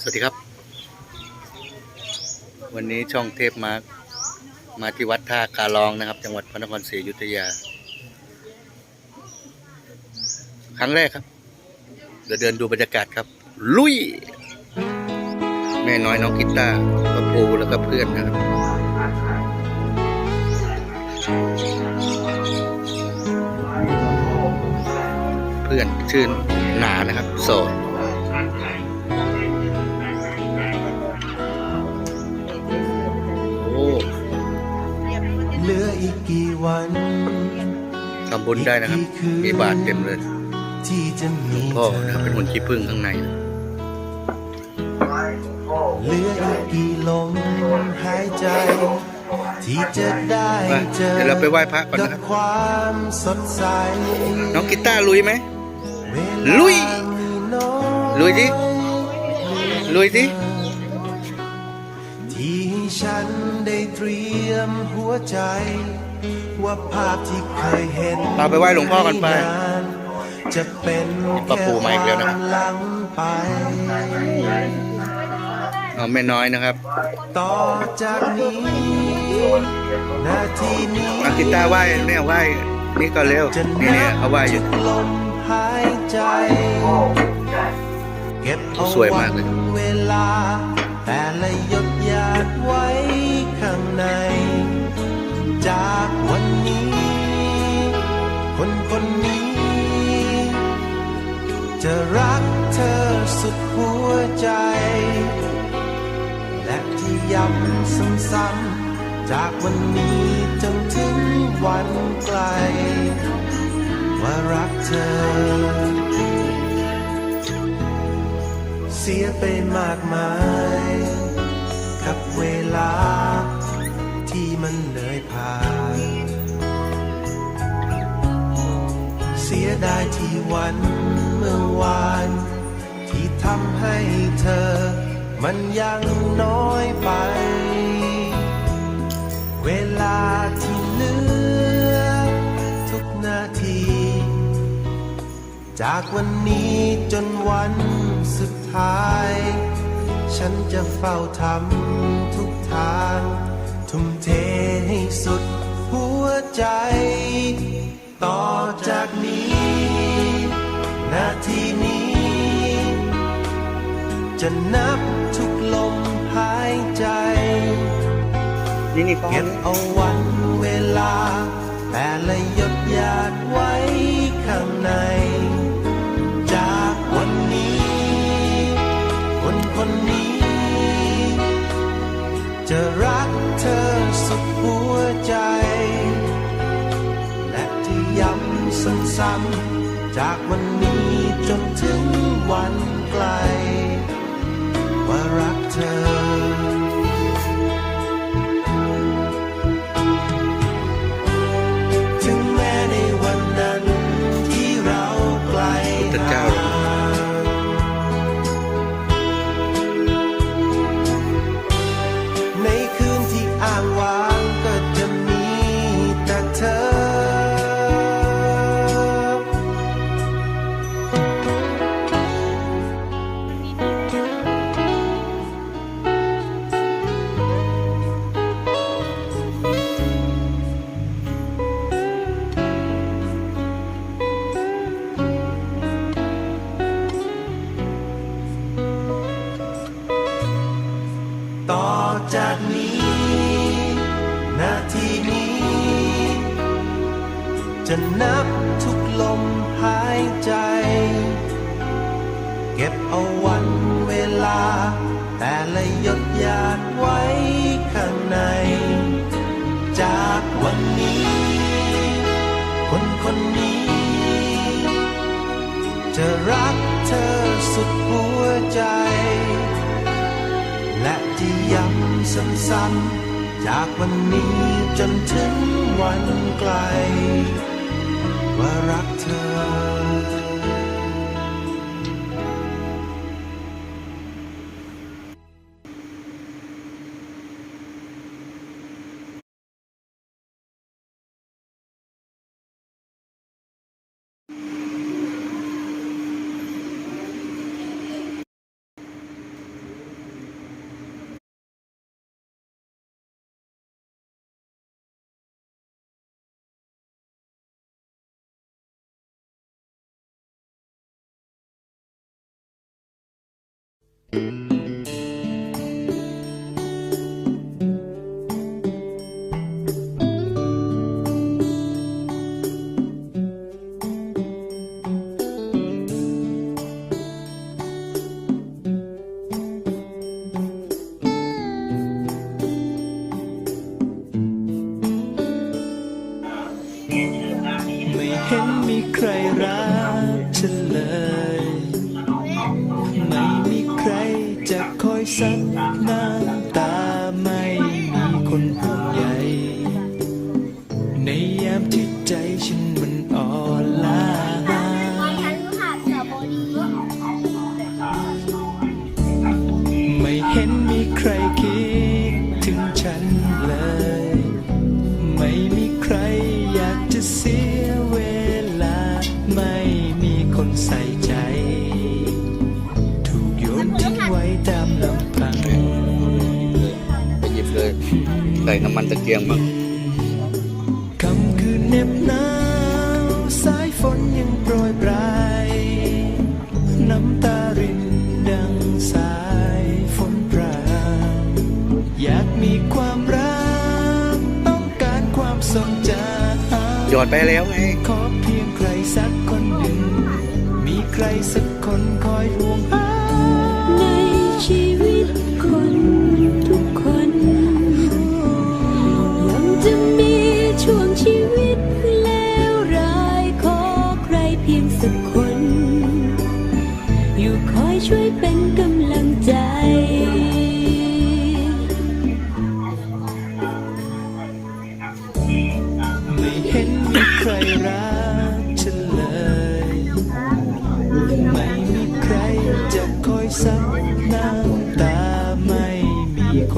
สวัสดีครับ วันนี้ช่องเทพมาร์คมาที่วัดท่าการลองนะครับ จังหวัดพระนครศรีอยุธยา ครั้งแรกครับ เดี๋ยวเดินดูบรรยากาศครับ ลุย แม่น้อยน้องกีตาร์ก็ปูแล้วก็เพื่อนนะครับเพื่อนชื่อหนานะครับ โสด เหลืออีกกี่วันทำบุญได้นะครับ มีบาทเต็มเลยที่จะมีพ่อเธอนะครับเป็นคนขี้ผึ้งข้างในเหลืออีกกี่ลมหายใจ ที่จะได้ไปเจอเดี๋ยวเราไปไหว้พระก่อนนะครับกัความสดใสน้องกีตาร์ลุยไหมเวลุยมีน้อยลุยดิลุยสิที่ฉันได้เตรียมหัว ใจ ว่าภาพที่เคยเห็นเราไปไหว้หลวงพ่อกันไปม่าจะเป็นป้าปูมาอีกแล้วนะครับค่หลังไปเอาแม่น้อยนะครับ ต่อจากนี้นาทีนี้น้องกีตาร์ไหว้เนี่ยไหว้นี่ก็เร็วจะนี่เนี่ยเขาไหว้อยู่ลมหายใจเก็บเอาสวยมากเลยวันเวลา แต่ละหยดหยาดไว้ข้างใน จากวันนี้ คนคนนี้ จะรักเธอสุดหัวใจ และที่ย้ำซ้ำๆจากวันนี้จนถึงวันไกล ว่ารักเธอเสียไปมากมาย กับเวลา มันเลยผ่าน เสียดายที่วันเมื่อวาน ที่ทำให้เธอ มันยังน้อยไป เวลาที่เหลือ ทุกนาที จากวันนี้จนวันสุดท้าย ฉันจะเฝ้าทำทุกทาง ทุ่มเทให้สุดหัวใจ ต่อจากนี้ นาทีนี้ จะนับทุกลมหายใจ นี่นี่พ่อเก็บเอาวันเวลา แต่ละหยดหยาดไว้ข้างใน จากวันนี้ คนคนนี้ จะรัก เธอสุดหัวใจ และที่ย้ำซ้ำๆจากวันนี้จนถึงวันไกล ว่ารักเธอ้นๆ จากวันนี้จนถึงวันไกล ว่ารักเธอ ไน้ำมันตะเกียงบ้างคำคืนเหน็บหนาวสายฝนยังโปรยปลายน้ำตารินดังสายฝนพรางอยากมีความรักต้องการความทรงจำหยอดไปแล้วไงขอเพียงใครสักคนหนึ่งมีใครสักคนคอยห่วง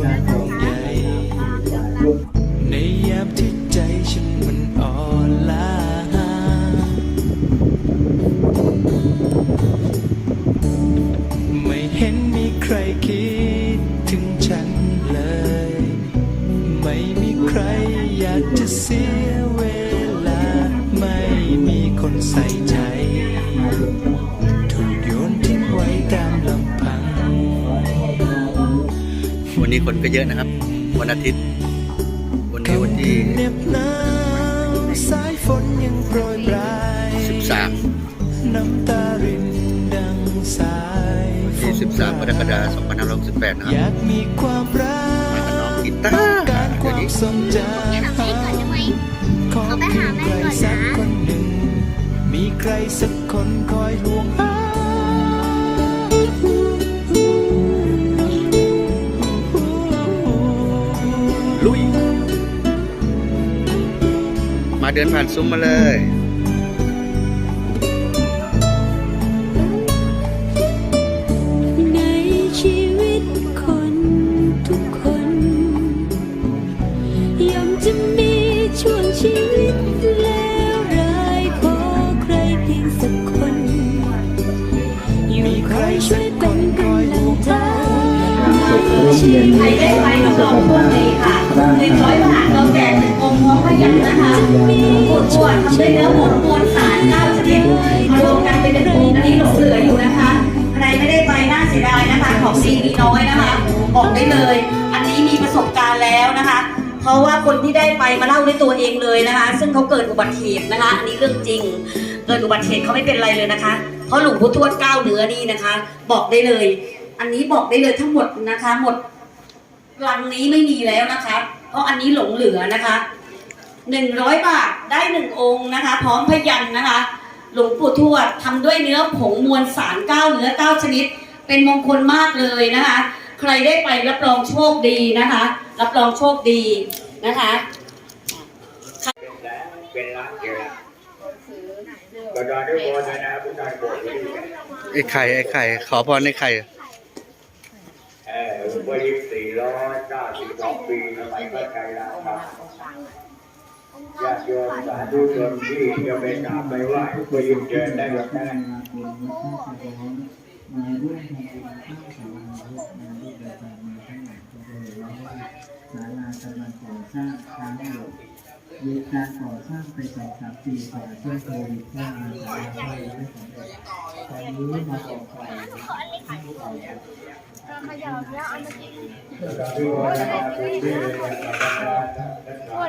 คนห่วงใยในย วันนี้คนก็เยอะนะครับ วันอาทิตย์ วันนี้วันที่เหน็บหนาวสายฝนยังโปรยปลาย13น้ำตารินดังสายฝที่น13กรกฎาคม2568นะคอรับยากมีความรัมากับน้องกกีตาต้องร์การคเดี๋ยววามนี้ทรงจำขอเพียงใครสักคนหนึ่งมีใครสักคนคอยห่วงหา เดินผ่านซุ้มมาเลย ในชีวิตคนทุกคนย่อมจะมีช่วงชีวิตแล้วร้ายขอใครเพียงสักคน อยู่คอยช่วยเป็นกำลังใจใครได้ไปกับน้องพวกนี้ค่ะหนึ่งร้อยบาทเราแปวดปวทำด้วยเนื้อหมูมวลสารเก้าชนิดมารวมกันเป็นหนึ่งองค์อันนี้หลงเหลืออยู่นะคะ ใครไม่ได้ไปน่าเสียดายนะคะ ของดีมีน้อยนะคะ บอกได้เลย อันนี้มีประสบการณ์แล้วนะคะ เพราะว่าคนที่ได้ไปมาเล่าด้วยตัวเองเลยนะคะ ซึ่งเขาเกิดอุบัติเหตุนะคะ อันนี้เรื่องจริง เกิดอุบัติเหตุเขาไม่เป็นไรเลยนะคะ เพราะหลวงพ่อทวดเก้าเนื้อนี่นะคะ บอกได้เลย อันนี้บอกได้เลยทั้งหมดนะคะ หมดลังนี้ไม่มีแล้วนะคะ เพราะอันนี้หลงเหลือนะคะ หนึ่งร้อยบาทได้หนึ่งองค์นะคะ พร้อมพยันนะคะ หลวงปู่ทวดทำด้วยเนื้อผงมวลสารเก้าเนื้อเก้าชนิด เป็นมงคลมากเลยนะคะ ใครได้ไปรับรองโชคดีนะคะ รับรองโชคดีนะคะเป็นร้านเดียวก็ดอนด้วยโบนด้วยนะผู้ชายโบนด้วยกันไอ้ไข่ไอ้ไข่ขอพรไอ้ไข่เออวันที่สี่ร้อยเก้าสิบสองปีทำไมก็ใจร้ายครับ ญาติโยมสาธุชนที่จะไปกราบไปไหว้ไปยินเชิญได้แบบนั้นศาลากำลัก่อสร้างรั้มีการก่อสร้างไปสองสามปีก่อนช่วงโควิดสร้างมาสาลาไม่ได้สำเร็จตอนนี้มาต่อไปขยับแล้วเอามากิน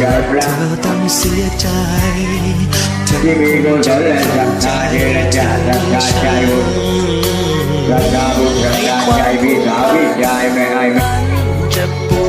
กับรัเธอต้องเสียใจที่มีคนฉันและศรัทธาเจรจาทำกายใจบุญรักใจบุญรักษาใจพี่สาวพี่ชายไม่ให้จะปว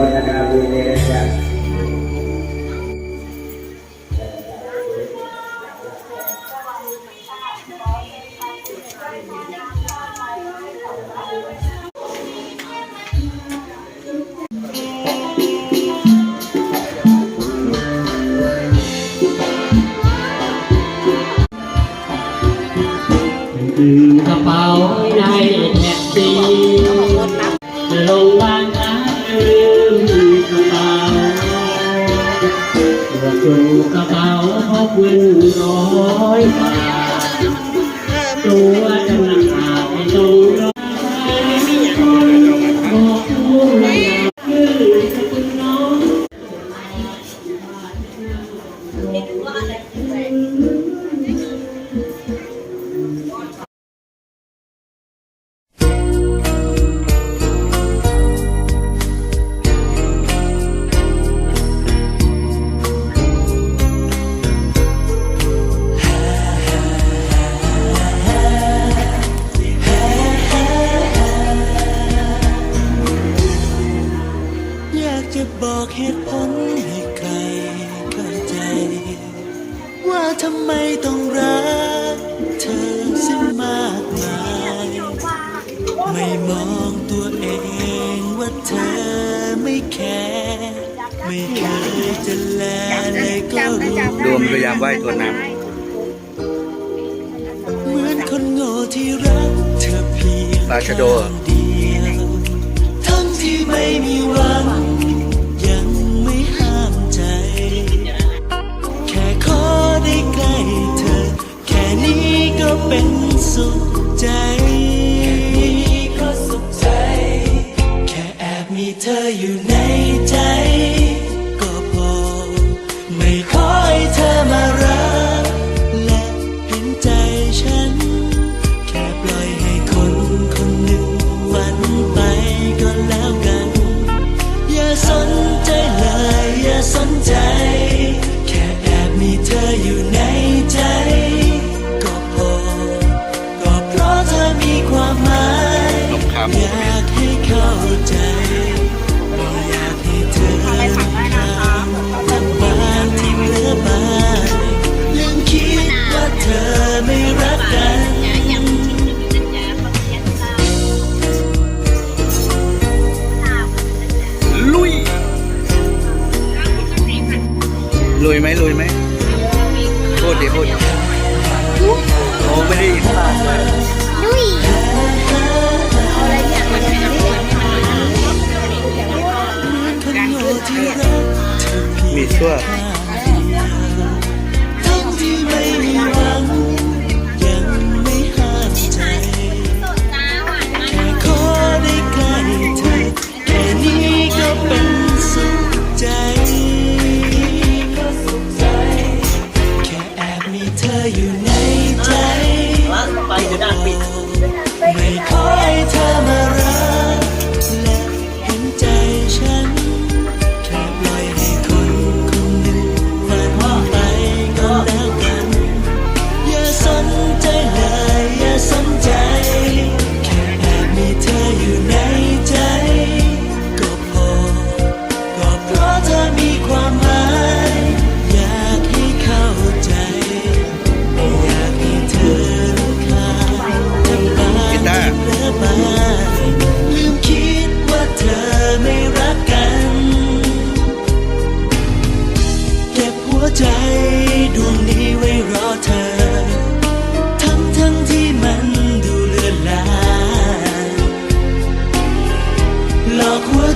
I'm gonna let us have. กระเป๋าพกเงินร้อยบาทตัวจะหนักหาไปตรงรามว่ายตัวน้ำเหมือนคนโง่ที่รักเธอเพียงปลาชะโดทั้งที่ไม่มีวัน มีชั่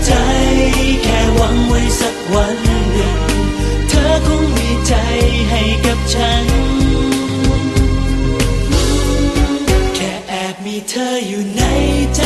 ใจ แค่หวังไว้สักวันหนึ่ง เธอคงมีใจให้กับฉัน แค่แอบมีเธออยู่ในใจ